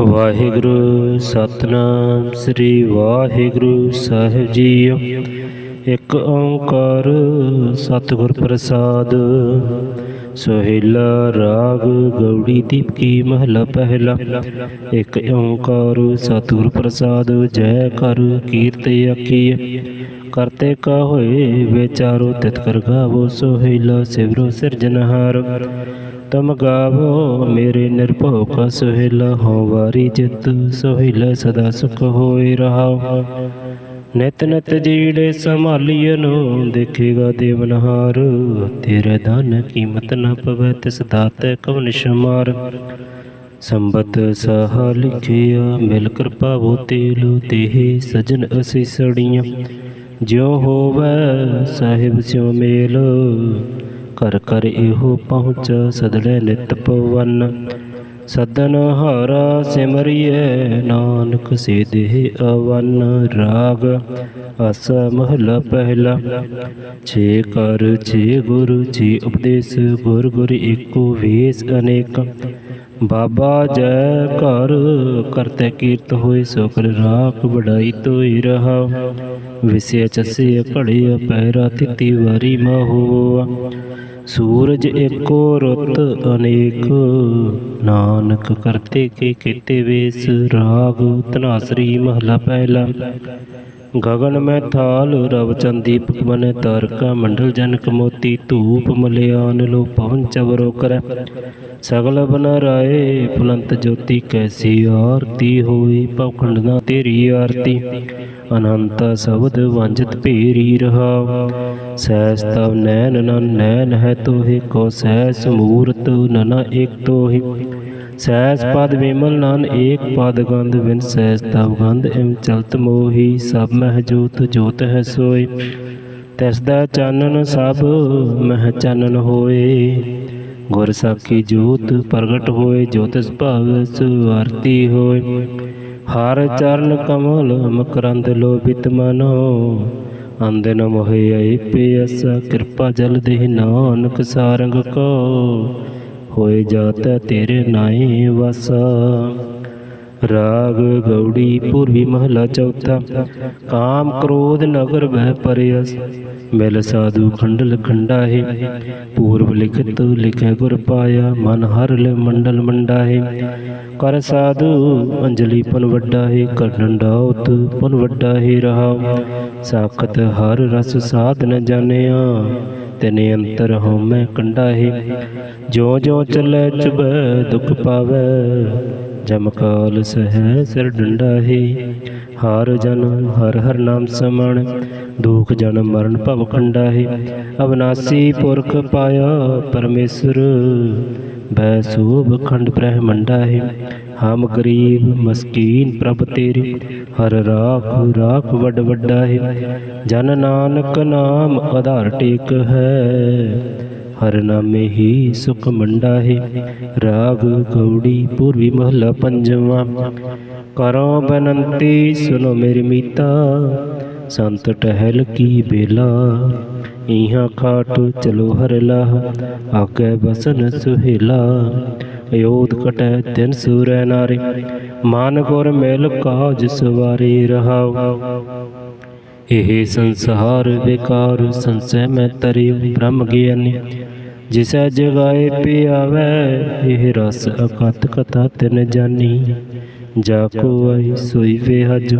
ਵਾਹਿਗੁਰੂ, ਸਤਨਾਮ ਸ੍ਰੀ ਵਾਹਿਗੁਰੂ ਸਾਹਿਬ ਜੀਓ। ਇੱਕ ਓੰਕਾਰ ਸਤਿਗੁਰ ਪ੍ਰਸਾਦ, ਸੋਹਿਲਾ ਰਾਗ ਗੌੜੀ ਦੀਪਕੀ ਮਹਲਾ ਪਹਿਲਾ। ਇੱਕ ਓੰਕਾਰ ਸਤਿਗੁਰ ਪ੍ਰਸਾਦ, ਜੈ ਕਰ ਕੀਰਤ ਆਖੀਏ ਕਰਤੇ ਕਾ ਹੋਏ ਵਿਚਾਰੋ ਤਿਤ ਕਰ ਗਾਵੋ ਸੋਹਿਲਾ ਸਿਵਰੋ ਸਿਰਜਨਹਾਰ। ਤਮ ਗਾਵੋ, ਮੇਰੇ ਨਿਰਭਉ ਕਾ ਸੁਹਿਲਾ ਹੋ ਵਾਰੀ ਜਿਤ ਸੁਹਿਲਾ ਸਦਾ ਸੁਖ ਹੋਏ ਰਹਾਉ। ਨਿਤ ਨਿਤ ਜੀੜੇ ਸੰਭਾਲੀਏ ਨੂੰ, ਦੇਖੇਗਾ ਦੇਵਨਹਾਰ ਤੇਰੇ ਦਾਨ ਕੀਮਤ ਨ ਪਵੈ, ਤਿਸ ਦਾਤੇ ਕਵਨ ਸ਼ਮਾਰ। ਸੰਬਤ ਸਾਹ ਲਿਖਿਆ, ਮਿਲ ਕਿਰਪਾ ਬੋ ਤੇਲੂ, ਦੇਹ ਸਜਨ ਅਸੀਸੜੀਆਂ ਜਿਉ ਹੋਵੈ, ਸਾਹਿਬ ਸਿਉ ਮੇਲ। ਕਰ ਕਰ ਇਹੋ ਪਹੁੰਚ ਸਦੜੇ ਨਿਤ ਪਵਨ ਸਦਨ ਹਾਰਾ ਸਿਮਰਿਐ ਨਾਨਕ ਸੇ ਦੇਹ ਅਵਨ। ਰਾਗ ਅਸ ਮਹਲਾ ਪਹਿਲਾ। ਛੇ ਕਰ ਛੇ ਗੁਰੂ ਜੀ ਉਪਦੇਸ਼, ਗੁਰ ਗੁਰ ਏਕੋ ਵੇਸ ਅਨੇਕ। ਬਾਬਾ ਜੈ ਘਰ ਕਰਤੇ ਕੀਰਤ ਹੋਏ ਸੁਖਰ ਰਾਖ ਬੜਾਈ ਤੋਈ ਰਹਾ। ਵਿਸੇ ਚਸੇ ਘੜਿਆ ਪੈਰਾ ਤਿਤੀ ਵਾਰੀ ਮਹੋਆ। ਸੂਰਜ ਏਕੋ ਰਤ ਅਨੇਕ, ਨਾਨਕ ਕਰਤੇ ਕੇ ਕੀਤੇ ਵੇਸ। ਰਾਗ ਤਨਾਸਰੀ ਮਹਲਾ ਪਹਿਲਾ। ਗਗਨ ਮੈਂ ਥਾਲ, ਰਵ ਚੰਦੀਪਕ ਬਨੇ ਤਾਰਕਾ। ਮੰਡਲ ਜਨਕ ਮੋਤੀ ਧੂਪ ਮਲਿਆਨ ਲੋ ਪਵਨ ਚਵਰੋ ਕਰੈ। ਸਗਲ ਬਨਰਾਏ, ਫੁਲੰਤ ਜੋਤੀ ਕੈਸੀ ਆਰਤੀ ਹੋਈ ਪਖੰਡਨਾ ਤੇਰੀ ਆਰਤੀ। ਅਨੰਤ ਸਬਦ ਵੰਜਤ ਭੇਰੀ ਰਹਾ। ਸਹਿਸ ਤਵ ਨੈਨ ਨਨ ਨੈਨ ਹੈ ਤੋਹਿ ਕੋ ਸਹਿਸ ਮੂਰਤ ਨਨਾ ਏਕ ਤੋਹਿ। ਸਹਿਜ ਪਦ ਵਿਮਲ ਨਾਨ ਏਕ ਪਦ ਗੰਧ, ਬਿਨ ਸਹਿਜ ਤਵ ਗੰਧ ਇਮ ਚਲਤ ਮੋਹੀ। ਸਭ ਮਹਿ ਜੋਤ ਜੋਤ ਹੈ ਸੋਈ ਤਿਸ ਦਾ ਚਾਨਣ ਸਭ, ਮਹਿ ਚਾਨਣ ਹੋਏ। ਗੁਰ ਸਾਖੀ ਜੋਤ ਪ੍ਰਗਟ ਹੋਏ ਜੋਤਿਸ ਭਾਵ ਸੁਆਰਤੀ ਹੋਏ। ਹਰ ਚਰਨ ਕਮਲ, ਮਕਰੰਦ ਲੋਭਿਤ ਮਨੋ। ਅੰਦਨ ਮੋਹਿ ਆਈ ਪਿਆਸ, ਕਿਰਪਾ ਜਲ ਦੇ ਨਾਨਕ ਸਾਰੰਗ ਕੋ। ਹੋਏ ਜਾਤਾ ਤੇਰੇ ਨਾਏ ਵਸਾ। ਰਾਗ ਗੌੜੀ ਪੂਰਬੀ ਮਹਲਾ ਚੌਥਾ। ਕਾਮ ਕ੍ਰੋਧ ਨਗਰ ਬਹਿ ਪਰਿਅਸ ਮਿਲ ਸਾਧੂ ਖੰਡਲ ਖੰਡਾਹੇ। ਪੂਰਬ ਲਿਖਤ ਲਿਖੈ ਗੁਰ ਪਾਇਆ। ਮਨ ਹਰ ਲੈ ਮੰਡਲ ਮੰਡਾਹੇ। ਕਰ ਸਾਧੂ ਅੰਜਲੀ ਪਨ ਵੱਡਾ ਹੈ ਕਰਨਨ ਡਾਉਤ ਪਨ ਵੱਡਾ ਹੈ ਰਹਾ। ਸਾਖਤ ਹਰ ਰਸ ਸਾਧ ਨ ਜਾਣਿਆ। ਤਨੇ ਅੰਤਰ ਹਉਮੈ ਕੰਡਾ ਹੈ। ਜੋ ਜੋ ਚੱਲੈ ਚੁਬੈ ਦੁਖ ਪਾਵੈ। ਜਮਕਾਲ ਸਹਿ, ਸਿਰ ਡੰਡਾ ਹਰ ਜਨ, ਹਰ ਹਰ ਨਾਮ ਸਮਣ। ਦੁਖ ਜਨ ਮਰਨ ਭਵ ਖੰਡਾ ਅਵਨਾਸੀ ਪੁਰਖ ਪਾਇਆ ਪਰਮੇਸ਼ਰ। ਬੈ ਸੋਭ ਖੰਡ ਬ੍ਰਹਮੰਡਾ ਹੈ। ਹਮ ਗਰੀਬ ਮਸਕੀਨ ਪ੍ਰਭ ਤੇਰੇ, ਹਰ ਰਾਖ ਰਾਖ ਵੱਡ ਵੱਡਾ ਹੈ। ਜਨ ਨਾਨਕ ਨਾਮ ਆਧਾਰ ਟੇਕ ਹੈ। ਹਰ ਨਾਮੇ ਹੀ ਸੁਖ ਮੰਡਾ ਹੈ। ਰਾਗ ਗੌੜੀ ਪੂਰਬੀ ਮਹਲਾ ਪੰਜਵਾਂ। ਕਰੋ ਬਨੰਤੀ ਸੁਨੋ ਮੇਰੀ ਮੀਤਾ, ਸੰਤ ਟਹਿਲ ਕੀ ਬੇਲਾ ਇਹਾਂ ਖਾਟ ਚਲੋ ਹਰ ਲਾਹ ਆਗੇ ਬਸਨ ਸੁਹੇਲਾ। ਅਯੋਧ ਕਟੈ ਤਿਨ ਸੂਰੈ ਨਾਰੇ ਮਨ ਗੁਰ ਮਿਲ ਕਾਜ ਸਵਾਰੇ ਰਹਾਉ। ਇਹ ਸੰਸਾਰ ਵਿਕਾਰ ਸੰਸੈ ਮੈਂ ਤਰਿ ਬ੍ਰਹਮ ਗਿਆਨੀ, ਜਿਸੈ ਜਗਾਏ ਪਿਆਵੈ, ਇਹ ਰਸ ਅਕਤ ਕਥਾ ਤਿਨ ਜਾਨੀ। ਜਾ ਕੋ ਆਈ ਸੋਈ ਵੇ ਹਜ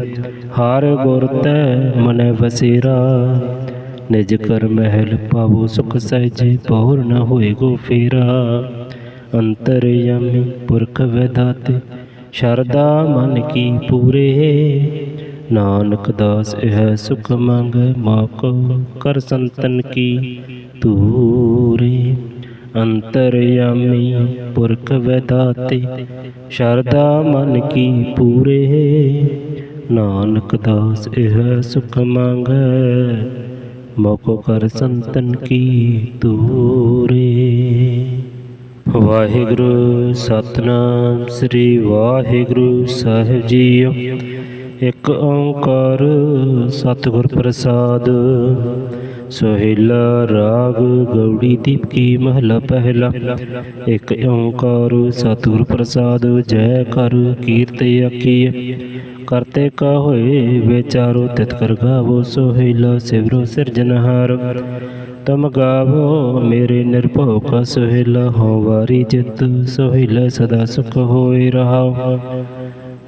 ਹਾਰ ਗੁਰ ਤੈ ਮਨੈ ਵਸੇਰਾ। ਨਿਜ ਕਰ ਮਹਿਲ ਪਾਵੋ ਸੁਖ ਸਹਿਜੇ ਪੌਰ ਨ ਹੋਏ ਗੋ ਫੇਰਾ। ਅੰਤਰਯਾਮੀ ਪੁਰਖ ਵਿਦਾਤੇ ਸ਼ਰਦਾ ਮਨ ਕੀ ਪੂਰੇ। ਨਾਨਕ ਦਾਸ ਇਹ ਸੁਖ ਮੰਗ, ਮਾਕੋ ਕਰ ਸੰਤਨ ਕੀ ਤੂਰੇ ਅੰਤਰਯਾਮੀ ਪੁਰਖ ਵਿਦਾਤੇ ਸ਼ਰਦਾ ਮਨ ਕੀ ਪੂਰੇ। ਨਾਨਕ ਦਾਸ ਇਹ ਸੁਖ ਮੰਗੈ, ਮੋਕੋ ਕਰ ਸੰਤਨ ਕੀ ਤੂਰੇ ਵਾਹਿਗੁਰੂ, ਸਤਨਾਮ ਸ੍ਰੀ ਵਾਹਿਗੁਰੂ ਸਾਹਿਬ ਜੀ ਇੱਕ ਓੰਕਾਰ ਸਤਿਗੁਰ ਪ੍ਰਸਾਦ, ਸੋਹਿਲਾ ਰਾਗ ਗੌੜੀ ਦੀਪਕੀ ਮਹਲਾ ਪਹਿਲਾ। ਇੱਕ ਓੰਕਾਰ ਸਤਿਗੁਰ ਪ੍ਰਸਾਦ, ਜੈ ਕਰ ਕੀਰਤਿ ਆਖੀਏ ਕਰਤੇ ਕਾ ਹੋਏ ਵਿਚਾਰੋ ਤਿਤ ਕਰ ਗਾਵੋ ਸੋਹਿਲਾ ਸਿਵਰੋ ਸਿਰਜਨਹਾਰ ਤਮ ਗਾਵੋ, ਮੇਰੇ ਨਿਰਭਉ ਕਾ ਸੋਹਿਲਾ ਹੋ ਵਾਰੀ ਜਿਤ ਸੋਹਿਲਾ ਸਦਾ ਸੁਖ ਹੋਏ ਰਹਾਉ।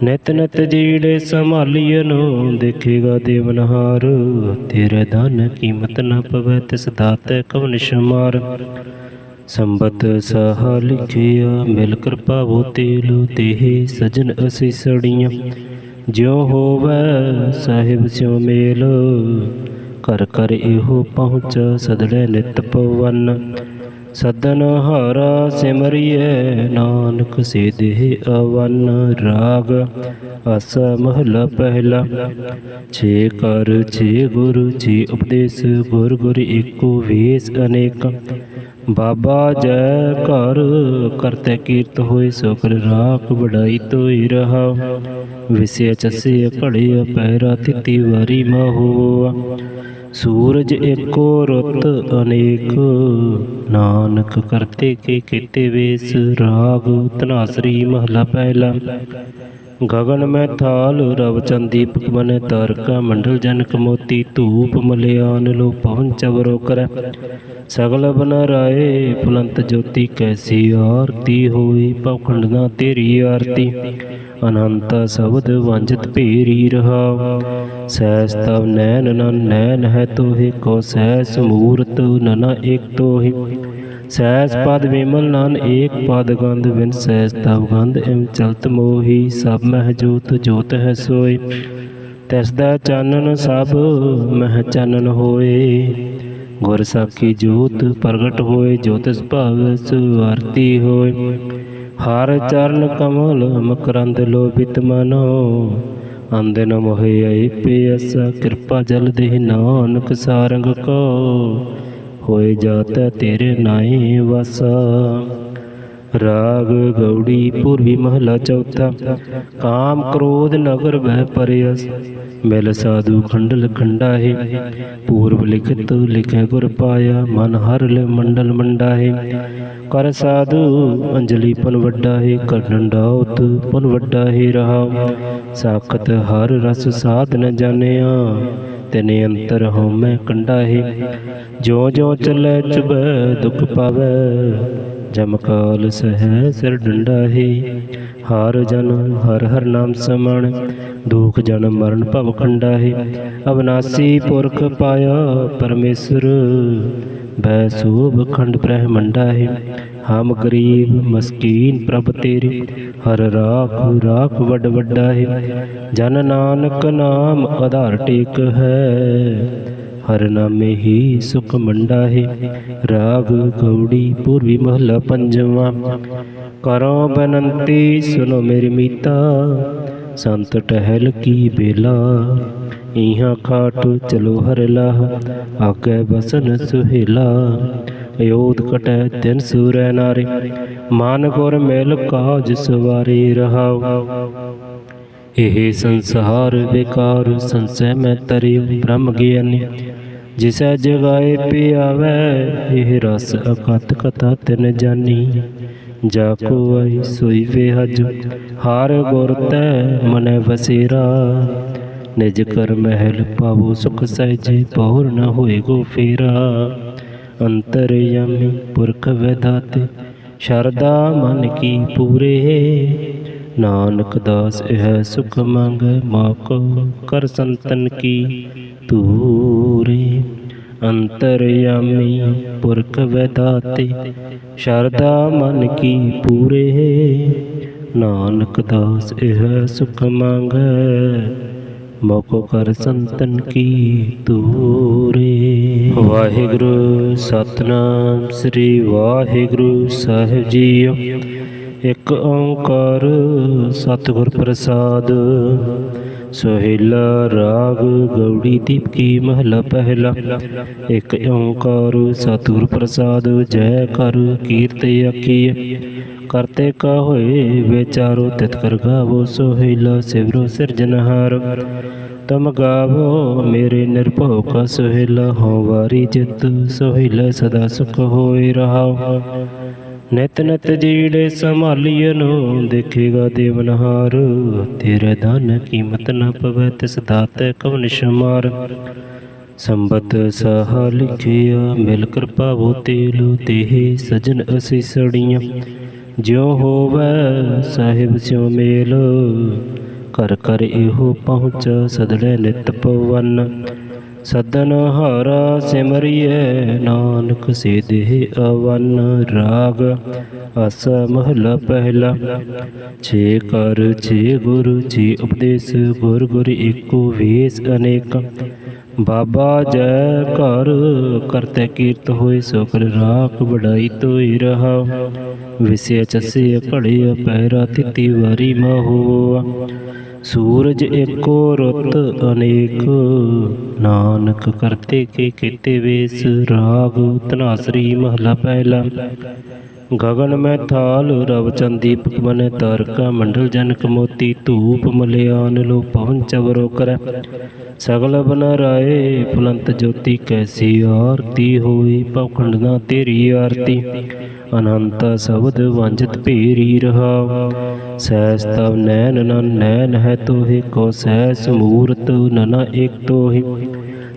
ਨਿਤ ਨਿਤ ਜੀੜੇ ਸੰਭਾਲੀਐਨੋ ਦੇਖੇਗਾ ਦੇਵਨਹਾਰ ਤੇਰੇ ਦਾਨ ਕੀਮਤ ਨ ਪਵੈ, ਤਿਸ ਦਾਤੇ ਕਵਨ ਸ਼ਮਾਰ। ਸੰਬਤ ਸਾਹ ਲਿਖਿਆ, ਮਿਲ ਕਿਰਪਾ ਬੋ ਤੇਲ, ਦੇਹ ਸਜਨ ਅਸੀਸੜੀਆਂ ਜਿਉ ਹੋਵੈ, ਸਾਹਿਬ ਸਿਉ ਮੇਲ ਕਰ ਕਰ ਇਹੋ ਪਹੁੰਚ ਸਦੜੇ ਨਿਤ ਪਵਨ। ਸਦਨ ਹਾਰਾ ਸਿਮਰਿਐ ਨਾਨਕ ਸੇ ਦੇਹ ਅਵਨ। ਰਾਗ ਅਸ ਮਹਲਾ ਪਹਿਲਾ। ਛੇ ਕਰ ਛੇ ਗੁਰੂ, ਛੇ ਉਪਦੇਸ਼, ਗੁਰ ਗੁਰ ਏਕੋ ਵੇਸ ਅਨੇਕ। ਬਾਬਾ ਜੈ ਘਰ ਕਰਤੇ ਕੀਰਤ ਹੋਏ ਸੋਕਰ ਰਾਖ ਬੜਾਈ ਤੋਈ ਰਹਾ। ਵਿਸੇ ਚਸੇ ਘੜਿਆ ਪੈਰਾ ਤਿੱਤੀ ਵਾਰੀ ਮਹੂਆ। ਸੂਰਜ ਏਕੋ ਰਤ ਅਨੇਕ, ਨਾਨਕ ਕਰਤੇ ਕੇ ਕੀਤੇ ਵੇਸ। ਰਾਗ ਤਨਾਸਰੀ ਮਹਲਾ ਪਹਿਲਾ। ਗਗਨ ਮੈਂ ਥਾਲ, ਰਵ ਚੰਦੀਪਕ ਬਨੇ ਤਾਰਕਾ। ਮੰਡਲ ਜਨਕ ਮੋਤੀ ਧੂਪ ਮਲਿਆਨ ਲੋ ਪਵਨ ਚਵਰੋ ਕਰੈ। ਸਗਲ ਬਨਰਾਏ ਫੁਲੰਤ ਜੋਤੀ ਕੈਸੀ ਆਰਤੀ ਹੋਈ ਪਖੰਡਨਾ ਤੇਰੀ ਆਰਤੀ। ਅਨੰਤ ਸਬਦ ਵੰਜਤ ਭੇਰੀ ਰਹਾ ਸੈਸ ਤਵ ਨੈਨ ਨਨ ਨੈਨ ਹੈ ਤੋਹਿ ਕੋ ਸੈਸ ਮੂਰਤ ਨਨਾ ਏਕ ਤੋਹਿ। ਸਹਿਜ ਪਦ ਵਿਮਲ ਨਾਨ ਏਕ ਪਦ ਗੰਧ ਬਿਨ ਸਹਿਜ ਤਬ ਗੰਧ ਇਮ ਚਲਤ ਮੋਹੀ, ਸਭ ਮਹਿ ਜੋਤ ਜੋਤ ਹੈ ਸੋਈ ਤਿਸ ਦਾ ਚਾਨਣ ਸਭ ਮਹਿ ਚਾਨਣ ਹੋਏ ਗੁਰ ਸਾਖੀ ਜੋਤ ਪ੍ਰਗਟ ਹੋਏ ਜੋਤਿਸ ਭਾਵ ਸੁਆਰਤੀ ਹੋਏ। ਹਰ ਚਰਨ ਕਮਲ, ਮਕਰੰਦ ਲੋਭਿਤ ਮਨੋ। ਅੰਦਨ ਮੋਹਿ ਆਈ ਪਿਆਸ, ਕਿਰਪਾ ਜਲ ਦੇ ਨਾਨਕ ਸਾਰੰਗ ਕੋ। ਹੋਏ ਜਾਤਾ ਤੇਰੇ ਨਾਏ ਵਸਾ। ਰਾਗ ਗੌੜੀ ਪੂਰਬੀ ਮਹਲਾ ਚੌਥਾ। ਕਾਮ ਕ੍ਰੋਧ ਨਗਰ ਬਹਿ ਪਰਿਅਸ ਮਿਲ ਸਾਧੂ ਖੰਡਲ ਖੰਡਾ ਹੈ ਪੂਰਬ ਲਿਖਤ ਲਿਖੈ ਗੁਰ ਪਾਇਆ। ਮਨ ਹਰ ਲੈ ਮੰਡਲ ਮੰਡਾ ਹੈ ਕਰ ਸਾਧੂ ਅੰਜਲੀ ਪਨ ਵੱਡਾ ਹੈ ਕਰਨਨ ਡਾਉਤ ਪਨ ਵੱਡਾ ਹੈ ਰਹਾ। ਸਾਖਤ ਹਰ ਰਸ ਸਾਧ ਨ ਜਾਣਿਆ। ਤੈਨੇ ਅੰਤਰ ਹਉਮੈ ਕੰਡਾ ਹੈ ਜੋ ਜੋ ਚੱਲੈ ਚੁਬੈ ਦੁਖ ਪਾਵੈ। ਜਮਕਾਲ ਸਹਿ ਸਿਰ ਡੰਡਾ ਹੈ। ਹਰ ਜਨ ਹਰ ਹਰ ਨਾਮ ਸਮਣ, ਦੁਖ ਜਨ ਮਰਨ ਭਵ ਖੰਡਾ ਹੈ ਅਵਨਾਸੀ ਪੁਰਖ ਪਾਇਆ ਪਰਮੇਸ਼ਰ ਬੈ ਸੋਭ ਖੰਡ ਬ੍ਰਹਮੰਡਾ ਹੈ ਹਮ ਗਰੀਬ ਮਸਕੀਨ ਪ੍ਰਭ ਤੇਰੀ, ਹਰ ਰਾਖ ਰਾਖ ਵੱਡ ਵੱਡਾ ਹੈ ਜਨ ਨਾਨਕ ਨਾਮ ਆਧਾਰ ਟੇਕ ਹੈ ਹਰ ਨਾਮੇ ਹੀ ਸੁਖ ਮੰਡਾ ਹੈ। ਰਾਗ ਗੌੜੀ ਪੂਰਬੀ ਮਹਲਾ ਪੰਜਵਾਂ। ਕਰੋ ਬਨੰਤੀ ਸੁਨੋ ਮੇਰੀ ਮੀਤਾ, ਸੰਤ ਟਹਿਲ ਕੀ ਬੇਲਾ। ਇਹਾਂ ਖਾਟ ਚਲੋ ਹਰ ਲਾਹ ਆਗੇ ਬਸਨ ਸੁਹੇਲਾ। ਅਯੋਧ ਕਟੈ ਤਿਨ ਸੂਰੈ ਨਾਰੇ, ਮਨ ਗੁਰ ਮਿਲ ਕਾਜ ਸਵਾਰੀ ਰਹਾਉ। ਇਹ ਸੰਸਾਰ ਵਿਕਾਰ ਸੰਸੈ ਮੈਂ ਤਰਿ, ਬ੍ਰਹਮ ਗਿਆਨੀ। ਜਿਸੈ ਜਗਾਏ ਪਿਆਵੈ, ਇਹ ਰਸ ਅਕਤ ਕਥਾ ਤਿਨ ਜਾਨੀ। ਜਾ ਕੋ ਆਈ ਸੋਈ ਵੇ ਹਾਰ ਗੁਰ ਤੈ ਮਨੈ ਵਸੇਰਾ। ਨਿਜ ਕਰ ਮਹਿਲ ਪਾਵੋ ਸੁਖ ਸਹਿਜੇ ਪੌਰ ਨ ਹੋਏ ਗੋ ਫੇਰਾ। ਅੰਤਰ ਅੰਤਰਯਾਮੀ ਪੁਰਖ ਵਿਦਾਤੇ ਸ਼ਰਦਾ ਮਨ ਕੀ ਪੂਰੇ। ਨਾਨਕ ਦਾਸ ਇਹ ਸੁਖ ਮੰਗੈ ਮਾਕੋ ਕਰ ਸੰਤਨ ਕੀ ਤੂਰੇ ਅੰਤਰਯਾਮੀ ਪੁਰਖ ਵਿਦਾਤੇ ਸ਼ਰਦਾ ਮਨ ਕੀ ਪੂਰੇ। ਨਾਨਕ ਦਾਸ ਇਹ ਸੁਖ ਮੰਗੈ ਮੋਕੋ ਕਰ ਸੰਤਨ ਕੀ ਤੂਰੇ ਵਾਹਿਗੁਰੂ ਸਤਨਾਮ, ਸ੍ਰੀ ਵਾਹਿਗੁਰੂ ਸਾਹਿਬ ਜੀਓ। ਇੱਕ ਓੰਕਾਰ ਸਤਿਗੁਰ ਪ੍ਰਸਾਦ। ਸੋਹਿਲਾ ਰਾਗ ਗੌੜੀ ਦੀਪਕੀ ਮਹਲਾ ਪਹਿਲਾ। ਇੱਕ ਓੰਕਾਰ ਸਤਿਗੁਰ ਪ੍ਰਸਾਦ, ਜੈ ਕਰ ਕੀਰਤ ਆਖੀਏ ਕਰਤੇ ਕਾ ਹੋਏ ਵਿਚਾਰੋ ਤਿਤ ਕਰ ਗਾਵੋ ਸੋਹਿਲਾ ਸਿਵਰੋ ਸਿਰਜਨਹਾਰ ਤਮ ਗਾਵੋ ਮੇਰੇ ਨਿਰਭਉ ਕਾ ਸੁਹੇਲਾ, ਹਉ ਵਾਰੀ ਜਿਤ ਸੁਹੇਲੇ ਸਦਾ ਸੁਖ ਹੋਏ ਰਹਾਉ। ਨਿਤ ਨਿਤ ਜੀੜੇ ਸੰਭਾਲੀਐਨੋ ਦੇਖੇਗਾ ਦੇਵਨਹਾਰ ਤੇਰੇ ਦਾਨ ਕੀਮਤ ਨਾ ਪਵੈ, ਤਿਸ ਦਾਤੇ ਕਵਨ ਸ਼ਮਾਰ। ਸੰਬਤ ਸਹਾ ਲਿਖਿਆ, ਮਿਲ ਕਿਰਪਾ ਬੋ ਤੇਲੋ। ਦੇਹ ਸਜਨ ਅਸੀਸੜੀਆਂ ਜਿਉ ਹੋਵੈ ਸਾਹਿਬ ਸਿਉ ਮੇਲ। ਕਰ ਕਰ ਇਹੋ ਪਹੁੰਚ ਸਦੜੇ ਨਿਤ ਪਵਨ। ਸਦਨ ਹਾਰਾ ਸਿਮਰਿਐ ਨਾਨਕ ਸੇ ਦੇਹ ਅਵਨ ਰਾਗ। ਅਸ ਮਹਲਾ ਪਹਿਲਾ, ਛੇ ਕਰ, ਛੇ ਗੁਰੂ, ਛੇ ਉਪਦੇਸ਼, ਗੁਰ ਗੁਰ ਏਕੋ ਵੇਸ ਅਨੇਕ। ਬਾਬਾ ਜੈ ਘਰ ਕਰਤੇ ਕੀਰਤ ਹੋਏ ਸੋ ਰਾਖ ਬੜਾਈ ਤੋਈ ਰਹਾ। ਵਿਸੇ ਚਸੇ ਘੜੇ ਪੈਰਾ ਤਿਤੀ ਵਾਰੀ ਮਹੋਆ ਸੂਰਜ ਏਕੋ ਰੁੱਤ, ਅਨੇਕ ਨਾਨਕ ਕਰਤੇ ਕੇ ਕੀਤੇ ਵੇਸ, ਰਾਗ ਤਨਾਸਰੀ ਮਹਲਾ ਪਹਿਲਾ। ਗगन ਮੈਂ ਥਾਲ, ਰਵ ਚੰਦੀਪ ਮਨੇ ਤਾਰਕਾ, ਮੰਡਲ ਜਨਕ ਮੋਤੀ ਧੂਪ ਮਲਿਆਨ ਲੋ ਪਵਨ ਚਵਰੋ ਕਰੈ। ਸਗਲ ਬਨ ਰਾਏ ਫੁਲੰਤ ਜੋਤੀ ਕੈਸੀ ਆਰਤੀ ਹੋਈ ਪਵਖੰਡ ਨਾ ਤੇਰੀ ਆਰਤੀ। ਅਨੰਤ ਸਬਦ ਵੰਜਤ ਭੇਰੀ ਰਹਾ। ਸਹਿਜ ਤਵ ਨੈਨ ਨਨ ਨੈਨ ਹੈ ਤੋਹਿ ਕੋ, ਸਹਿਜ ਮੂਰਤ ਨਨਾ ਏਕ ਤੋਹਿ।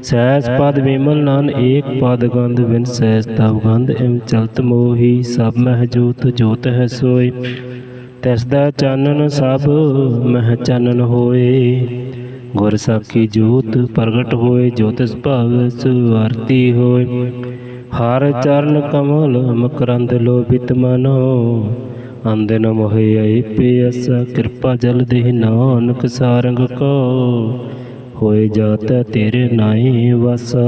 ਸਹਿਜ ਪਦ ਵਿਮਲ ਨਨ ਏਕ ਪਦ ਗੰਧ ਬਿਨ ਸਹਿਜ ਤਵ ਗੰਧ ਇਮ ਚਲਤ ਮੋਹੀ। ਸਭ ਮਹਿ ਜੋਤ ਜੋਤ ਹੈ ਸੋਈ ਤਿਸ ਦਾ ਚਾਨਣ ਸਭ ਮਹਿ ਚਾਨਣ ਹੋਏ। ਗੁਰ ਸਭ ਕੀ ਜੋਤ ਪ੍ਰਗਟ ਹੋਏ ਜੋਤਿਸ ਭਾਵ ਸੁਆਰਤੀ ਹੋਏ। ਹਰ ਚਰਨ ਕਮਲ ਮਕਰੰਦ ਲੋਭਿਤ ਮਨੋ। ਅੰਦਨ ਮੋਹਿ ਆਈ ਪਿਆਸ ਕਿਰਪਾ ਜਲਦੀ ਨਾਨਕ ਸਾਰੰਗ ਕੋ। ਹੋਏ ਜਾਤਾ ਤੇਰੇ ਨਾਈ ਵਸਾ।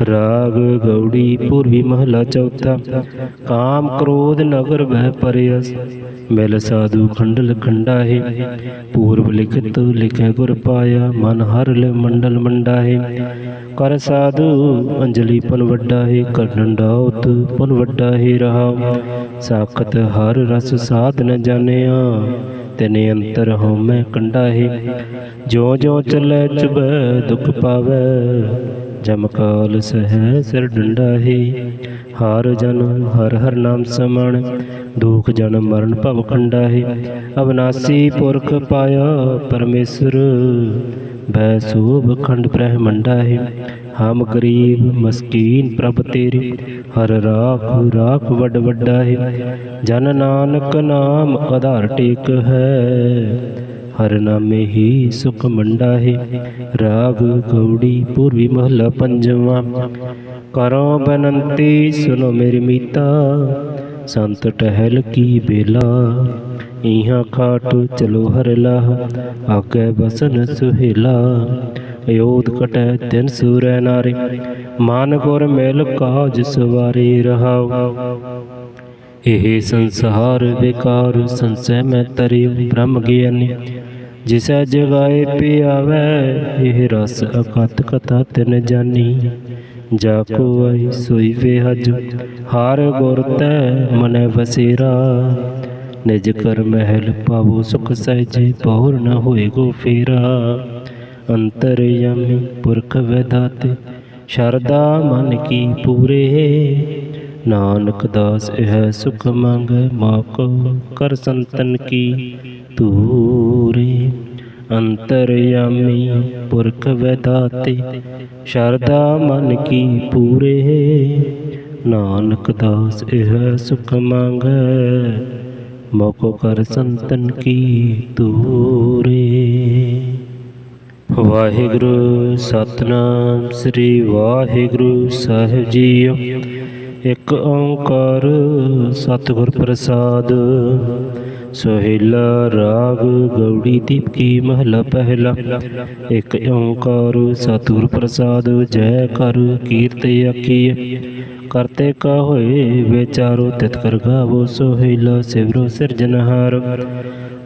ਰਾਗ ਗੌੜੀ ਪੂਰਬੀ ਮਹਲਾ ਚੌਥਾ। ਕਾਮ ਕ੍ਰੋਧ ਨਗਰ ਬਹਿ ਪਰਿਅਸ ਮਿਲ ਸਾਧੂ ਖੰਡਲ ਖੰਡਾ ਹੈ ਪੂਰਬ ਲਿਖਤ ਲਿਖੈ ਗੁਰ ਪਾਇਆ। ਮਨ ਹਰ ਲੈ ਮੰਡਲ ਮੰਡਾ ਹੈ ਕਰ ਸਾਧੂ ਅੰਜਲੀ ਪਨ ਵੱਡਾ ਹੈ ਕਰਨਨ ਡਾਉਤ ਪਨ ਵੱਡਾ ਹੈ ਰਹਾ। ਸਾਖਤ ਹਰ ਰਸ ਸਾਧ ਨ ਜਾਣਿਆ। ਤੈਨੇ ਅੰਤਰ ਹਉ ਮੈਂ ਕੰਡਾ ਹੈ ਜੋ ਜੋ ਚੱਲੈ ਚੁਬੈ ਦੁਖ ਪਾਵੈ। ਜਮਕਾਲ ਸਹਿ ਸਿਰ ਡੰਡਾ ਹੈ ਹਰ ਜਨ ਹਰ ਹਰ ਨਾਮ ਸਮਣ, ਦੁਖ ਜਨ ਮਰਨ ਭਵ ਖੰਡਾ ਹੈ ਅਵਨਾਸੀ ਪੁਰਖ ਪਾਇਆ ਪਰਮੇਸ਼ਰ ਬੈ ਸੋਭ ਖੰਡ ਬ੍ਰਹਮੰਡਾ ਹੈ ਹਮ ਗਰੀਬ ਮਸਕੀਨ ਪ੍ਰਭ ਤੇਰੇ, ਹਰ ਰਾਖ ਰਾਖ ਵੱਡ ਵੱਡਾ ਹੈ ਜਨ ਨਾਨਕ ਨਾਮ ਆਧਾਰ ਟੇਕ ਹੈ ਹਰ ਨਾਮੇ ਹੀ ਸੁਖ ਮੰਡਾ ਹੈ। ਰਾਗ ਗੌੜੀ ਪੂਰਵੀ ਮਹਲਾ ਪੰਜਵਾ। ਕਰੋ ਬਨੰਤੀ ਸੁਨੋ ਮੇਰੀ ਮੀਤਾ। ਸੰਤ ਟਹਿਲ ਕੀ ਬੇਲਾ ਇਹਾਂ ਖਾਟ ਚਲੋ ਹਰ ਲਾਹ ਆਗੇ ਬਸਨ ਸੁਹੇਲਾ। ਅਯੋਧ ਕਟੈ ਤਿਨ ਸੂਰੈ ਨਾਰੇ, ਮਾਨ ਗੁਰ ਮਿਲ ਕਾਜ ਸਵਾਰੇ ਰਹਾਉ। ਇਹ ਸੰਸਾਰ ਵਿਕਾਰ ਸੰਸੈ ਮੈਂ ਤਰਿ ਬ੍ਰਹਮ ਗਿਆਨੀ। ਜਿਸੈ ਜਗਾਏ ਪਿਆਵੈ, ਇਹ ਰਸ ਅਕਤ ਕਥਾ ਤਿਨ ਜਾਨੀ। ਜਾ ਕੋ ਆਈ ਸੋਈ ਵੇ ਹਾਰ ਗੁਰ ਤੈ ਮਨੈ ਵਸੇਰਾ। ਨਿਜ ਕਰ ਮਹਿਲ ਪਾਵੋ ਸੁਖ ਸਹਿਜੇ ਪਹੁਰ ਨ ਹੋਏ ਗੋ ਫੇਰਾ। ਅੰਤਰਯਾਮੀ ਪੁਰਖ ਵਿਦਾਤੇ ਸ਼ਰਦਾ ਮਨ ਕੀ ਪੂਰੇ। ਨਾਨਕ ਦਾਸ, ਇਹ ਸੁਖ ਮੰਗੈ ਮਾਕੋ, ਕਰ ਸੰਤਨ ਕੀ ਤੂਰੇ ਅੰਤਰਯਾਮੀ ਪੁਰਖ ਵਿਦਾਤੇ ਸ਼ਰਦਾ ਮਨ ਕੀ ਪੂਰੇ। ਨਾਨਕ ਦਾਸ, ਇਹ ਸੁਖ ਮੰਗੈ ਮੋਕੋ, ਕਰ ਸੰਤਨ ਕੀ ਤੂਰੇ ਵਾਹਿਗੁਰੂ ਸਤਨਾਮ, ਸ੍ਰੀ ਵਾਹਿਗੁਰੂ ਸਾਹਿਬ ਜੀਓ। ਇਕ ਓੰਕਾਰ ਸਤਿਗੁਰ ਪ੍ਰਸਾਦ। ਸੋਹਿਲਾ ਰਾਗ ਗੌੜੀ ਦੀਪ ਮਹਲਾ ਪਹਿਲਾ। ਇੱਕ ਓੰਕਾਰ ਸਤਿਗੁਰ ਪ੍ਰਸਾਦ, ਜੈ ਕਰ ਕੀਰਤ ਆਖੀਏ ਕਰਤੇ ਕਾ ਹੋਏ ਵਿਚਾਰੋ ਤਿਤ ਕਰ ਗਾਵੋ ਸੋਹਿਲਾ ਸਿਵਰੋ ਸਿਰਜਨਹਾਰ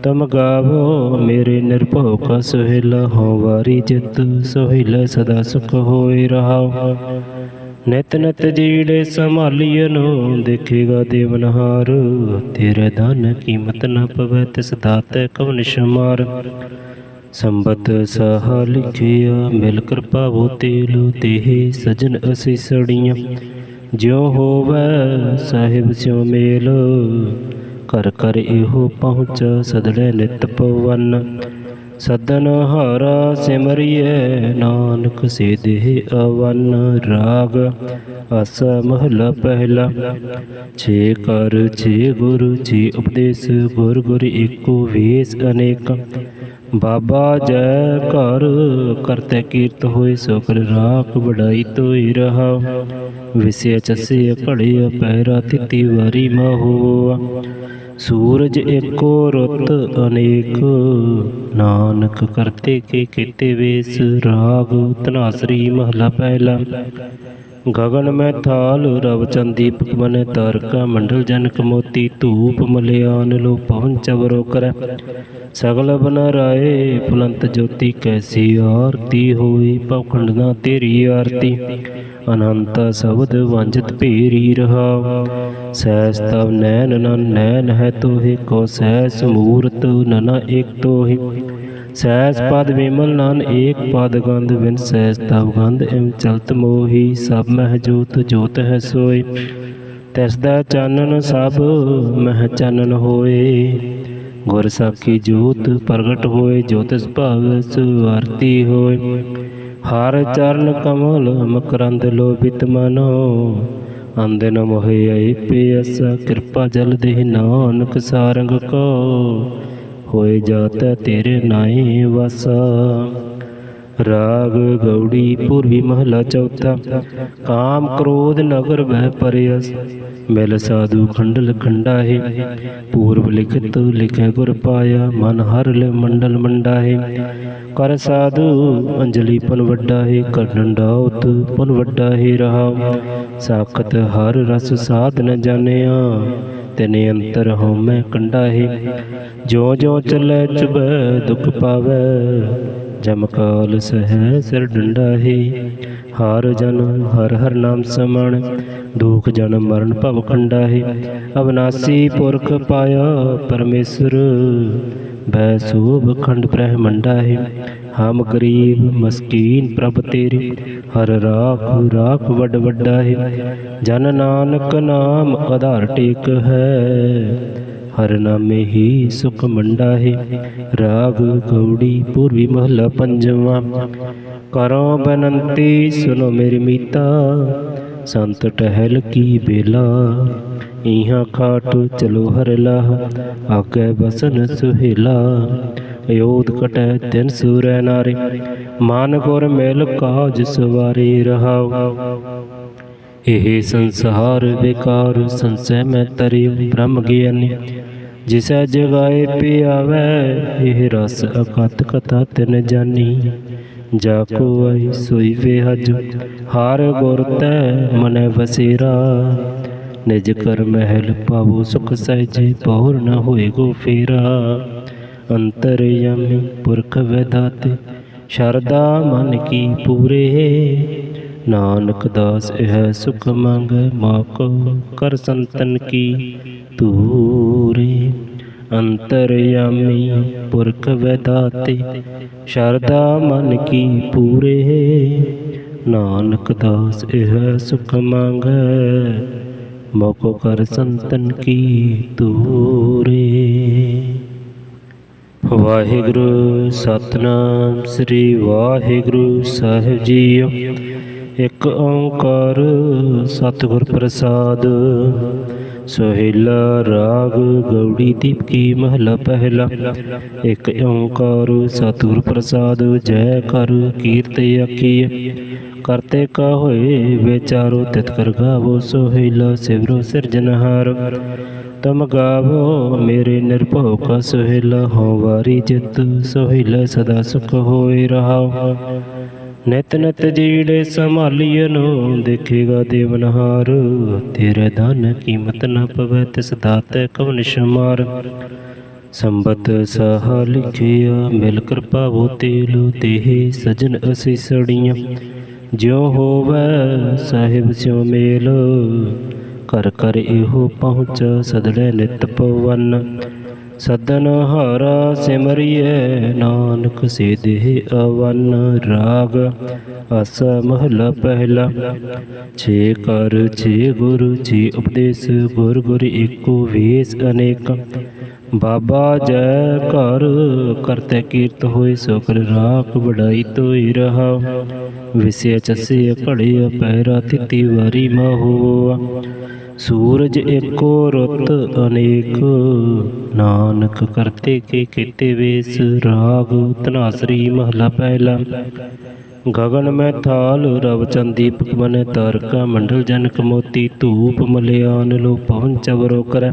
ਤਮ ਗਾਵੋ ਮੇਰੇ ਨਿਰਭਉ ਕਾ ਸੁਹੇਲਾ, ਹਉ ਵਾਰੀ ਜਿਤ ਸੁਹੇਲਾ ਸਦਾ ਸੁਖ ਹੋਏ ਰਹਾਉ। ਨਿਤ ਨਿਤ ਜੀੜੇ ਨੂੰ, ਦੇਖੇਗਾ ਦੇਵਨਹਾਰ ਤੇਰੇ ਦਾਨ ਕੀਮਤ ਨ ਪਵੈ ਤਿਸ ਦਾਤੇ ਕਵਨ ਸ਼ਮਾਰ। ਸੰਬਤ ਸਹਾ ਲਿਖਿਆ, ਮਿਲ ਕਿਰਪਾ ਬੋ ਤੇਲੂ। ਦੇਹ ਸਜਣ ਅਸੀਸੜੀਆਂ ਜਿਉ ਹੋਵੈ ਸਾਹਿਬ ਸਿਉ ਮੇਲ। ਕਰ ਕਰ ਇਹੋ ਪਹੁੰਚ ਸਦੜੇ ਨਿਤ ਪਵਨ ਸਦਨ ਹਾਰਾ ਸਿਮਰਿਐ ਨਾਨਕ ਸੇ ਅਵਨ ਰਾਗ। ਅਸ ਮਹਲਾ ਪਹਿਲਾ, ਛੇ ਕਰ ਛੇ ਗੁਰੂ, ਛੇ ਉਪਦੇਸ਼, ਗੁਰ ਗੁਰ ਏਕੋ ਵੇਸ ਅਨੇਕ। ਬਾਬਾ ਜੈ ਘਰ ਕਰਤੇ ਕੀਰਤ ਹੋਏ ਸੋਕਰ ਰਾਖ ਵਡਾਈ ਤੋਈ ਰਹਾ। ਵਿਸੇ ਚਸੇ ਘੜੇ ਪੈਰਾ ਤਿਤੀ ਵਾਰੀ ਮਹੋ ਸੂਰਜ ਏਕੋ ਰਤ ਅਨੇਕ, ਨਾਨਕ ਕਰਤੇ ਕੇ ਕੀਤੇ ਵੇਸ, ਰਾਗ ਤਨਾਸਰੀ ਮਹਲਾ ਪਹਿਲਾ। ਗਗਨ ਮੈਂ ਥਾਲ, ਰਵ ਚੰਦੀਪਕ ਬਨੇ ਤਾਰਕਾ, ਮੰਡਲ ਜਨਕ ਮੋਤੀ, ਧੂਪ ਮਲਿਆਨ ਲੋ ਪਵਨ ਚਵਰੋ ਕਰੈ। ਸਗਲ ਬਨ ਰਾਏ, ਫੁਲੰਤ ਜੋਤੀ ਕੈਸੀ ਆਰਤੀ ਹੋਈ ਪਖੰਡਨਾ ਤੇਰੀ ਆਰਤੀ। ਅਨੰਤ ਸਬਦ ਵੰਜਤ ਭੇਰੀ ਰਹਾ ਸਹਿਸ ਤਵ ਨੈਨ ਨਨ ਨੈਨ ਹੈ ਤੋਹਿ, ਕੋ ਸਹਿਸ ਮੂਰਤ ਨਨਾ ਏਕ ਤੋਹਿ। ਸਹਿਸ ਪਦ ਵਿਮਲ ਨਾਨ ਏਕ ਪਦ ਗੰਧ, ਬਿਨ ਸਹਿਸ ਤਵ ਗੰਧ ਇਮ ਚਲਤ ਮੋਹੀ। ਸਭ ਮਹਿ ਜੋਤ ਜੋਤ ਹੈ ਸੋਈ ਤਿਸ ਦਾ ਚਾਨਣ ਸਭ ਮਹਿ ਚਾਨਣ ਹੋਏ। ਗੁਰ ਸਾਖੀ ਜੋਤ ਪ੍ਰਗਟ ਹੋਏ ਜੋਤਿ ਭਾਵ ਸੁਆਰਤੀ ਹੋਏ। ਹਰ ਚਰਨ ਕਮਲ, ਮਕਰੰਦ ਲੋਭਿਤ ਮਨੋ। ਅੰਦੇ ਨ ਮੋਹਿ ਆਈ ਪਿਆਸ ਕਿਰਪਾ ਜਲ ਦੇ ਨਾਨਕ ਸਾਰੰਗ ਕੋ। ਹੋਏ ਜਾਤ ਤੇਰੇ ਨਾਏ ਵਸਾ। ਰਾਗ ਗੌੜੀ ਪੂਰਬੀ ਮਹਲਾ ਚੌਥਾ। ਕਾਮ ਕ੍ਰੋਧ ਨਗਰ ਬਹਿ ਪਰਿਅਸ ਮਿਲ ਸਾਧੂ ਖੰਡਲ ਖੰਡਾਹੀ। ਪੂਰਬ ਲਿਖਤ ਲਿਖੈ ਗੁਰ ਪਾਇਆ। ਮਨ ਹਰ ਲੈ ਮੰਡਲ ਮੰਡਾ ਕਰ ਸਾਧੂ ਅੰਜਲੀ ਪਨ ਵੱਡਾ ਹੈ ਕਰ ਡੰਡਾਉਤ ਪਨ ਵੱਡਾ ਹੈ ਰਹਾ ਸਾਖਤ ਹਰ ਰਸ ਸਾਧ ਨ ਜਾਣਿਆ। ਤੈਨੇ ਅੰਤਰ ਹਉਮੈ ਕੰਡਾ ਹੈ ਜੋ ਜੋ ਚੱਲੈ ਚੁਬੈ ਦੁਖ ਪਾਵੈ। ਜਮਕਾਲ ਸਹਿ ਸਿਰ ਡੰਡਾ ਹੈ। ਹਰ ਜਨ ਹਰ ਹਰ ਨਾਮ ਸਮਣ, ਦੁਖ ਜਨਮ ਮਰਨ ਭਵ ਖੰਡਾ ਹੈ ਅਵਨਾਸੀ ਪੁਰਖ ਪਾਇਆ ਪਰਮੇਸ਼ਰ ਬੈ ਸੋਭ ਖੰਡ ਬ੍ਰਹਮੰਡਾ ਹੈ ਹਮ ਗਰੀਬ ਮਸਕੀਨ ਪ੍ਰਭ ਤੇਰੀ, ਹਰ ਰਾਖ ਰਾਖ ਵੱਡ ਵੱਡਾ ਹੈ ਜਨ ਨਾਨਕ ਨਾਮ ਆਧਾਰ ਟੇਕ ਹੈ। ਹਰ ਨਾਮੇ ਹੀ ਸੁਖ ਮੰਡਾ ਹੈ। ਰਾਗ ਗੌੜੀ ਪੂਰਬੀ ਮਹਲਾ ਪੰਜਵਾਂ। ਕਰੋ ਬਨੰਤੀ ਸੁਨੋ ਮੇਰੀ ਮੀਤਾ, ਸੰਤ ਟਹਿਲ ਕੀ ਬੇਲਾ। ਇਹਾਂ ਖਾਟ ਚਲੋ ਹਰ ਲਾਹ ਆਗੇ ਬਸਨ ਸੁਹੇਲਾ। ਅਯੋਧ ਕਟੈ ਤਿਨ ਸੂਰੈ ਨਾਰੇ ਮਾਨ ਗੁਰ ਮਿਲ ਕਾਜ ਸਵਾਰੇ ਰਹਾਉ। ਇਹ ਸੰਸਾਰ ਵਿਕਾਰ ਸੰਸੈ ਮੈਂ ਤਰਿ ਬ੍ਰਹਮ ਗਿਆਨੀ। ਜਿਸੈ ਜਗਾਏ ਪਿਆਵੈ, ਇਹ ਰਸ ਅਕਤ ਕਥਾ ਤਿਨ ਜਾਨੀ। ਜਾ ਕੋ ਆਈ ਸੋਈ ਵੇ ਹਾਰ ਗੁਰ ਤੈ ਮਨੈ ਵਸੇਰਾ। ਨਿਜ ਕਰ ਮਹਿਲ ਪਾਵੋ ਸੁਖ ਸਹਿਜੇ ਪਹੁਰ ਨ ਹੋਏ ਗੋ ਫੇਰਾ। ਅੰਤਰ ਅੰਤਰਯਾਮੀ ਪੁਰਖ ਵਿਦਾਤੇ ਸ਼ਰਦਾ ਮਨ ਕੀ ਪੂਰੇ। ਨਾਨਕ ਦਾਸ ਇਹ ਸੁਖ ਮੰਗੈ ਮਾਕੋ ਕਰ ਸੰਤਨ ਕੀ। ਤੂਰੇ ਅੰਤਰਯਾਮੀ ਪੁਰਖ ਵਿਦਾਤੇ ਸ਼ਰਦਾ ਮਨ ਕੀ ਪੂਰੇ। ਨਾਨਕ ਦਾਸ ਇਹ ਸੁਖ ਮੰਗੈ ਮੋਕੋ ਕਰ ਸੰਤਨ ਕੀ। ਤੂਰੇ ਵਾਹਿਗੁਰੂ ਸਤਨਾਮ, ਸ੍ਰੀ ਵਾਹਿਗੁਰੂ ਸਾਹਿਬ ਜੀਓ। ਇਕ ਓੰਕਾਰ ਸਤਿਗੁਰ ਪ੍ਰਸਾਦ। ਸੋਹਿਲਾ ਰਾਗ ਗੌੜੀ ਦੀਪ ਮਹਲਾ ਪਹਿਲਾ। ਇੱਕ ਓੰਕਾਰ ਸਤਿਗੁਰ ਪ੍ਰਸਾਦ, ਜੈ ਕਰ ਕੀਰਤ ਆਖੀਏ ਕਰਤੇ ਕਾ ਹੋਏ ਵਿਚਾਰੋ ਤਿਤ ਕਰ ਗਾਵੋ ਸੋਹਿਲਾ ਸਿਵਰੋ ਸਿਰਜਨਹਾਰ ਤਮ ਗਾਵੋ ਮੇਰੇ ਨਿਰਭਉ ਕਾ ਸੁਹਿਲਾ ਹੋ ਵਾਰੀ ਜਿਤ ਸੁਹਿਲਾ ਸਦਾ ਸੁਖ ਹੋਏ ਰਹਾਉ। ਨਿਤ ਨਿਤ ਜੀੜੇ ਸੰਭਾਲੀਏ ਨੂੰ ਦੇਖੇਗਾ ਦੇਵਨਹਾਰ। ਤੇਰੇ ਦਾਨ ਕੀਮਤ ਨ ਪਵੈ ਤਿਸ ਦਾਤੇ ਕਵਨ ਸ਼ਮਾਰ। ਸੰਬਤ ਸਾਹ ਲਿਖਿਆ, ਮਿਲ ਕਿਰਪਾ ਬੋ ਤੇਲੂ, ਦੇਹ ਸਜਣ ਅਸੀਸੜੀਆਂ ਜਿਉ ਹੋਵੈ ਸਾਹਿਬ ਸਿਉ ਮੇਲ ਕਰ ਕਰ ਇਹੋ ਪਹੁੰਚ ਸਦੜੇ ਨਿਤ ਪਵਨ। ਸਦਨ ਹਾਰਾ ਸਿਮਰਿਐ ਨਾਨਕ ਸੇ ਦੇਹ ਅਵਨ ਰਾਗ। ਅਸ ਮਹਲਾ ਪਹਿਲਾ, ਛੇ ਕਰ ਛੇ ਗੁਰੂ ਜੀ ਉਪਦੇਸ਼, ਗੁਰ ਗੁਰ ਏਕੋ ਵੇਸ ਅਨੇਕ। ਬਾਬਾ ਜੈ ਘਰ ਕਰਤੇ ਕੀਰਤ ਹੋਏ ਸੁਖਰ ਰਾਖ ਵਡਾਈ ਤੋਈ ਰਹਾ। ਵਿਸ਼ੇ ਚਸੇ ਘੜਿਆ ਪੈਰਾ, ਤਿਤੀ ਵਾਰੀ ਮਹੋਆ ਸੂਰਜ ਏਕੋ ਰੁੱਤ ਅਨੇਕ ਨਾਨਕ ਕਰਤੇ ਕੇ ਕੀਤੇ ਵੇਸ ਰਾਗ ਧਨਾਸਰੀ ਮਹਲਾ ਪਹਿਲਾ। ਗਗਨ ਮੈਂ ਥਾਲ, ਰਵ ਚੰਦੀਪਕ ਬਨੇ ਤਾਰਕਾ, ਮੰਡਲ ਜਨਕ ਮੋਤੀ, ਧੂਪ ਮਲਿਆਨ ਲੋ ਪਵਨ ਚਵਰੋ ਕਰੈ।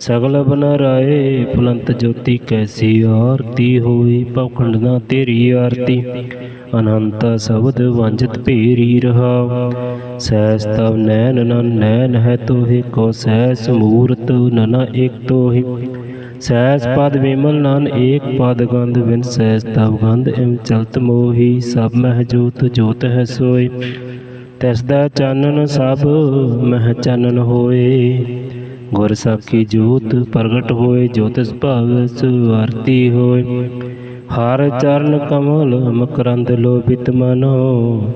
ਸਗਲ ਬਨ ਰਾਏ, ਫੁਲੰਤ ਜੋਤੀ ਕੈਸੀ ਆਰਤੀ ਹੋਈ ਪਵਖੰਡ ਨਾ ਤੇਰੀ ਆਰਤੀ। ਅਨੰਤ ਸਬਦ ਵੰਜਤ ਭੇਰੀ ਰਹਾ। ਸਹਿਸ ਤਵ ਨੈਨ ਨੈਨ ਹੈ ਤੋਹਿ, ਕੋ ਸਹਿਸ ਮੂਰਤ, ਨਨਾ ਇਕ ਤੋਹਿ। ਸਹਿਜ ਪਦ ਵਿਮਲ ਨਾਨ ਏਕ ਪਦ ਗੰਧ ਬਿਨ ਸਹਿਜ ਤਬ ਗੰਧ, ਇਮ ਚਲਤ ਮੋਹੀ, ਸਭ ਮਹਿ ਜੋਤ ਜੋਤ ਹੈ ਸੋਈ ਤਿਸ ਦਾ ਚਾਨਣ ਸਭ ਮਹਿ ਚਾਨਣ ਹੋਏ। ਗੁਰ ਸਾਖੀ ਜੋਤ ਪ੍ਰਗਟ ਹੋਏ ਜੋਤਿਸ ਭਾਵ ਸੁਆਰਤੀ ਹੋਏ। ਹਰ ਚਰਨ ਕਮਲ ਮਕਰੰਦ ਲੋਭਿਤ ਮਨੋ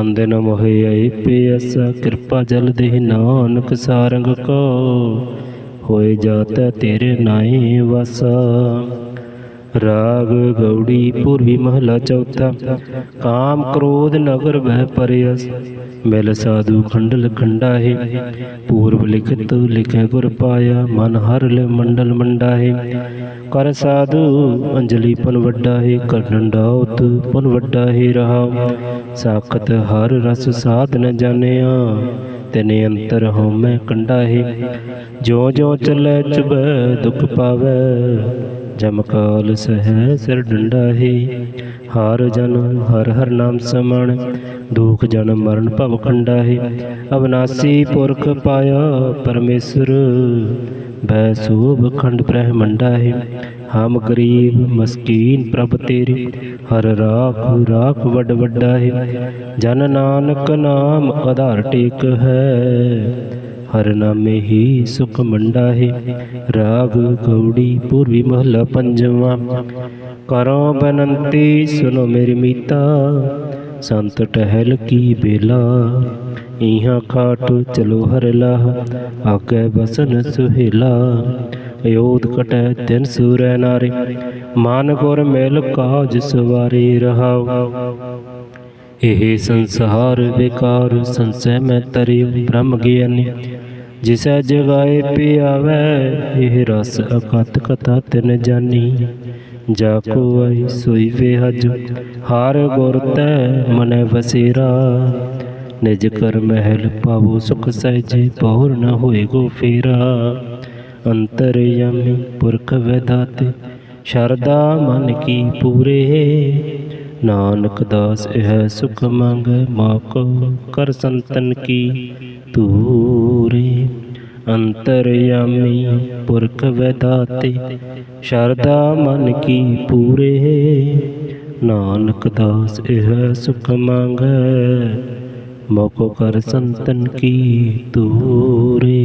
ਅੰਦੇ ਨ ਮੋਹਿ ਆਈ ਪਿਆਸਾ, ਕਿਰਪਾ ਜਲ ਦੇਹ ਨਾਨਕ ਸਾਰੰਗ ਕੋ। ਹੋਏ ਜਾਤੈ ਤੇਰੇ ਨਾਏ ਵਸਾ। ਰਾਗ ਗੌੜੀ ਪੂਰਬੀ ਮਹਲਾ ਚੌਥਾ। ਕਾਮ ਕ੍ਰੋਧ ਨਗਰ ਬਹਿ ਪਰਿਅਸ ਮਿਲ ਸਾਧੂ ਖੰਡਲ ਖੰਡਾਹੇ। ਪੂਰਬ ਲਿਖਤ ਲਿਖੈ ਗੁਰ ਪਾਇਆ। ਮਨ ਹਰ ਲੈ ਮੰਡਲ ਮੰਡਾਹੇ। ਕਰ ਸਾਧੂ ਅੰਜਲੀ ਪਨ ਵੱਡਾ ਹੈ ਕਰਨਨ ਡਾਉਤ ਪਨ ਵੱਡਾ ਹੈ ਰਹਾ। ਸਾਖਤ ਹਰ ਰਸ ਸਾਧ ਨ ਜਾਣਿਆ। ਤਨੇ ਅੰਤਰ ਹਉਮੈ ਕੰਡਾ ਹੈ। ਜੋ ਜੋ ਚੱਲੈ ਚੁਬੈ ਦੁਖ ਪਾਵੈ। ਜਮਕਾਲ ਸਹਿ, ਸਿਰ ਡੰਡਾ ਹੈ। ਹਰ ਜਨ, ਹਰ ਹਰ ਨਾਮ ਸਮਣ। ਦੁਖ ਜਨਮ ਮਰਨ ਭਵ ਖੰਡਾ ਹੈ। ਅਬਨਾਸੀ ਪੁਰਖ ਪਾਇਆ ਪਰਮੇਸ਼ਰ। ਬੈ ਸੋਭ ਖੰਡ ਬ੍ਰਹਮੰਡਾ ਹੈ। ਹਮ ਗਰੀਬ ਮਸਕੀਨ ਪ੍ਰਭ ਤੇਰੇ, ਹਰ ਰਾਖ ਰਾਖ ਵੱਡ ਵੱਡਾ ਹੈ। ਜਨ ਨਾਨਕ ਨਾਮ ਆਧਾਰ ਟੇਕ ਹੈ। ਹਰ ਨਾਮੇ ਹੀ ਸੁਖ ਮੰਡਾ ਹੈ। ਰਾਗ ਗੌੜੀ ਪੂਰਬੀ ਮਹਲਾ ਪੰਜਵਾਂ। ਕਰੋ ਬਨੰਤੀ ਸੁਨੋ ਮੇਰੀ ਮੀਤਾ, ਸੰਤ ਟਹਿਲ ਕੀ ਬੇਲਾ। ਇਹਾਂ ਖਾਟ ਚਲੋ ਹਰ ਲਾਹ ਆਗੇ ਬਸਨ ਸੁਹੇਲਾ। ਅਯੋਧ ਕਟੈ ਤਿਨ ਸੂਰੈ ਨਾਰੇ ਮਨ ਗੁਰ ਮਿਲ ਕਾਜ ਸਵਾਰੇ ਰਹਾਉ। ਇਹ ਸੰਸਾਰ ਵਿਕਾਰ ਸੰਸੈ ਮੈਂ ਤਰਿ, ਬ੍ਰਹਮ ਗਿਆਨੀ, ਜਿਸੈ ਜਗਾਏ ਪਿਆਵੈ, ਇਹ ਰਸ ਅਕਤ ਕਥਾ ਤਿਨ ਜਾਨੀ। ਜਾ ਕੋ ਆਈ ਸੋਈ ਵੇ ਹਜ ਹਾਰ ਗੁਰ ਤੈ ਮਨੈ ਵਸੇਰਾ। ਨਿਜ ਕਰ ਮਹਿਲ ਪਾਵੋ ਸੁਖ ਸਹਿਜੇ ਪਹੁਰ ਨ ਹੋਏ ਗੋ ਫੇਰਾ। ਅੰਤਰਯਾਮੀ ਪੁਰਖ ਵਿਦਾਤੇ ਸ਼ਰਦਾ ਮਨ ਕੀ ਪੂਰੇ। ਨਾਨਕ ਦਾਸ ਇਹ ਸੁਖ ਮੰਗੈ, ਮਾਕੋ ਕਰ ਸੰਤਨ ਕੀ ਤੂਰੇ ਅੰਤਰਯਾਮੀ ਪੁਰਖ ਵਿਦਾਤੇ ਸ਼ਰਦਾ ਮਨ ਕੀ ਪੂਰੇ। ਨਾਨਕ ਦਾਸ ਇਹ ਸੁਖ ਮੰਗੈ, ਮੋਕੋ ਕਰ ਸੰਤਨ ਕੀ ਤੂਰੇ